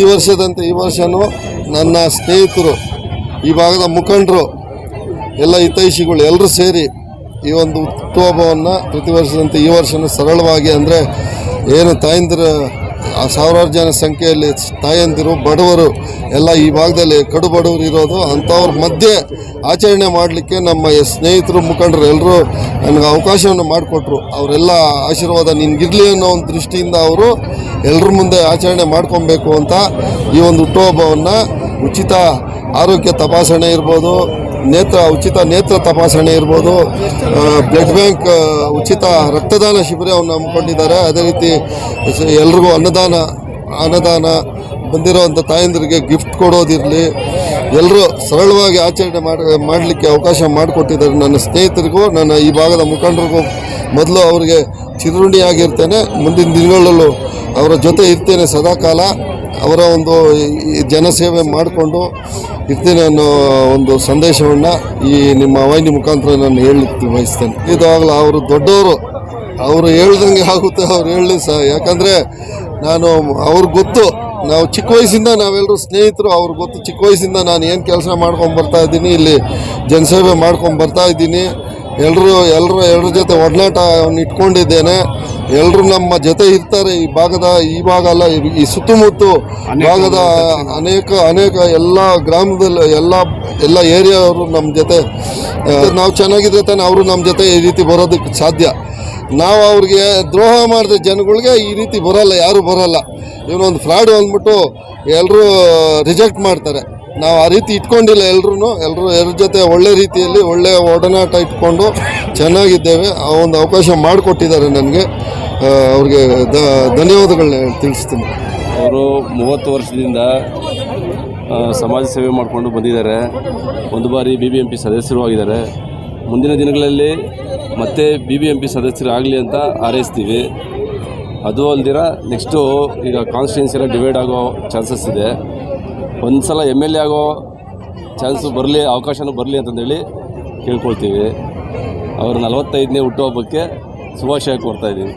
ಈ ವರ್ಷದಂತೆ ಈ ವರ್ಷನೂ ನನ್ನ ಸ್ನೇಹಿತರು, ಈ ಭಾಗದ ಮುಖಂಡರು, ಎಲ್ಲ ಹಿತೈಷಿಗಳು ಎಲ್ಲರೂ ಸೇರಿ ಈ ಒಂದು ಹುಟ್ಟುಹಬ್ಬವನ್ನು ಪ್ರತಿ ವರ್ಷದಂತೆ ಈ ವರ್ಷನೂ ಸರಳವಾಗಿ ಅಂದರೆ ಏನು ತಾಯಂದಿರ ಸಾವಿರಾರು ಜನ ಸಂಖ್ಯೆಯಲ್ಲಿ ತಾಯಂದಿರು, ಬಡವರು, ಎಲ್ಲ ಈ ಭಾಗದಲ್ಲಿ ಕಡು ಬಡವರು ಇರೋದು, ಅಂಥವ್ರ ಮಧ್ಯೆ ಆಚರಣೆ ಮಾಡಲಿಕ್ಕೆ ನಮ್ಮ ಸ್ನೇಹಿತರು, ಮುಖಂಡರು ಎಲ್ಲರೂ ನನಗೆ ಅವಕಾಶವನ್ನು ಮಾಡಿಕೊಟ್ರು. ಅವರೆಲ್ಲ ಆಶೀರ್ವಾದ ನಿನಗಿರಲಿ ಅನ್ನೋ ಒಂದು ದೃಷ್ಟಿಯಿಂದ ಅವರು ಎಲ್ಲರ ಮುಂದೆ ಆಚರಣೆ ಮಾಡ್ಕೊಬೇಕು ಅಂತ ಈ ಒಂದು ಹುಟ್ಟುಹಬ್ಬವನ್ನು ಉಚಿತ ಆರೋಗ್ಯ ತಪಾಸಣೆ ಇರ್ಬೋದು ನೇತ್ರ, ಉಚಿತ ನೇತ್ರ ತಪಾಸಣೆ ಇರ್ಬೋದು. ಬ್ಲಡ್ ಬ್ಯಾಂಕ್ ಉಚಿತ ರಕ್ತದಾನ ಶಿಬಿರವನ್ನು ಹಮ್ಮಿಕೊಂಡಿದ್ದಾರೆ. ಅದೇ ರೀತಿ ಎಲ್ರಿಗೂ ಅನ್ನದಾನ ಅನ್ನದಾನ ಬಂದಿರೋವಂಥ ತಾಯಂದಿರಿಗೆ ಗಿಫ್ಟ್ ಕೊಡೋದಿರಲಿ. ಎಲ್ಲರೂ ಸರಳವಾಗಿ ಆಚರಣೆ ಮಾಡಿ, ಮಾಡಲಿಕ್ಕೆ ಅವಕಾಶ ಮಾಡಿಕೊಟ್ಟಿದ್ದಾರೆ. ನನ್ನ ಸ್ನೇಹಿತರಿಗೂ, ನನ್ನ ಈ ಭಾಗದ ಮುಖಂಡರಿಗೂ ಮೊದಲು ಅವರಿಗೆ ಚಿರುಣಿಯಾಗಿರ್ತೇನೆ ಮುಂದಿನ ದಿನಗಳಲ್ಲೂ ಅವರ ಜೊತೆ ಇರ್ತೇನೆ ಸದಾಕಾಲ. ಅವರ ಒಂದು ಜನಸೇವೆ ಮಾಡಿಕೊಂಡು ಇರ್ತೇನೆ ಅನ್ನೋ ಒಂದು ಸಂದೇಶವನ್ನು ಈ ನಿಮ್ಮ ವಾಹಿನಿ ಮುಖಾಂತರ ನಾನು ಹೇಳಲಿಕ್ಕೆ ಬಯಸ್ತೇನೆ. ಇದಾಗಲೂ ಅವರು ದೊಡ್ಡವರು. ಅವರು ಹೇಳ್ದಂಗೆ ಆಗುತ್ತೆ, ಅವ್ರು ಹೇಳಲಿ ಸಹ. ಯಾಕಂದರೆ ನಾನು ಅವ್ರಿಗೆ ಗೊತ್ತು. ನಾವು ಚಿಕ್ಕ ವಯಸ್ಸಿಂದ ನಾವೆಲ್ಲರೂ ಸ್ನೇಹಿತರು, ಅವ್ರಿಗೆ ಗೊತ್ತು. ಚಿಕ್ಕ ವಯಸ್ಸಿಂದ ನಾನು ಏನು ಕೆಲಸ ಮಾಡ್ಕೊಂಡು ಬರ್ತಾ ಇದ್ದೀನಿ, ಇಲ್ಲಿ ಜನಸೇವೆ ಮಾಡ್ಕೊಂಡು ಬರ್ತಾ ಇದ್ದೀನಿ. ಎಲ್ಲರೂ ಎಲ್ಲರೂ ಎಲ್ಲರ ಜೊತೆ ಒಡನಾಟವನ್ನು ಇಟ್ಕೊಂಡಿದ್ದೇನೆ. ಎಲ್ಲರೂ ನಮ್ಮ ಜೊತೆ ಇರ್ತಾರೆ ಈ ಭಾಗದ ಈ ಭಾಗ ಅಲ್ಲ ಈ- ಸುತ್ತಮುತ್ತ ಭಾಗದ ಅನೇಕ ಅನೇಕ ಎಲ್ಲ ಗ್ರಾಮದಲ್ಲಿ ಎಲ್ಲ ಎಲ್ಲ ಏರಿಯಾವರು ನಮ್ಮ ಜೊತೆ ನಾವು ಚೆನ್ನಾಗಿದ್ರೆ ತಾನೆ ಅವರು ನಮ್ಮ ಜೊತೆ ಈ ರೀತಿ ಬರೋದಕ್ಕೆ ಸಾಧ್ಯ. ನಾವು ಅವ್ರಿಗೆ ದ್ರೋಹ ಮಾಡಿದ ಜನಗಳಿಗೆ ಈ ರೀತಿ ಬರೋಲ್ಲ ಯಾರೂ ಬರೋಲ್ಲ. ಇವನೊಂದು ಫ್ರಾಡ್ ಅಂದ್ಬಿಟ್ಟು ಎಲ್ಲರೂ ರಿಜೆಕ್ಟ್ ಮಾಡ್ತಾರೆ. ನಾವು ಆ ರೀತಿ ಇಟ್ಕೊಂಡಿಲ್ಲ ಎಲ್ಲರೂ ಎಲ್ಲರೂ ಎಲ್ಲರ ಜೊತೆ ಒಳ್ಳೆ ರೀತಿಯಲ್ಲಿ ಒಳ್ಳೆಯ ಒಡನಾಟ ಇಟ್ಕೊಂಡು ಚೆನ್ನಾಗಿದ್ದೇವೆ. ಆ ಒಂದು ಅವಕಾಶ ಮಾಡಿಕೊಟ್ಟಿದ್ದಾರೆ ನನಗೆ. ಅವ್ರಿಗೆ ಧನ್ಯವಾದಗಳನ್ನ ತಿಳಿಸ್ತೀನಿ. ಅವರು ಮೂವತ್ತು ವರ್ಷದಿಂದ ಸಮಾಜ ಸೇವೆ ಮಾಡಿಕೊಂಡು ಬಂದಿದ್ದಾರೆ. ಒಂದು ಬಾರಿ ಬಿ ಬಿ ಎಂ ಪಿ ಸದಸ್ಯರು ಆಗಿದ್ದಾರೆ. ಮುಂದಿನ ದಿನಗಳಲ್ಲಿ ಮತ್ತೆ ಬಿ ಬಿ ಎಂ ಪಿ ಸದಸ್ಯರಾಗಲಿ ಅಂತ ಹಾರೈಸ್ತೀವಿ. ಅದು ಅಲ್ದಿರ ನೆಕ್ಸ್ಟು ಈಗ ಕಾನ್ಸ್ಟಿಟ್ಯೂನ್ಸಿ ಎಲ್ಲ ಡಿವೈಡ್ ಆಗೋ ಚಾನ್ಸಸ್ ಇದೆ. ಒಂದು ಸಲ ಎಂ ಎಲ್ ಎ ಆಗೋ ಚಾನ್ಸು ಬರಲಿ, ಅವಕಾಶನೂ ಬರಲಿ ಅಂತಂದೇಳಿ ಕೇಳ್ಕೊಳ್ತೀವಿ. ಅವ್ರ ನಲವತ್ತೈದನೇ ಹುಟ್ಟುಹಬ್ಬಕ್ಕೆ ಶುಭಾಶಯ ಕೋರ್ತಾ ಇದ್ದೀವಿ.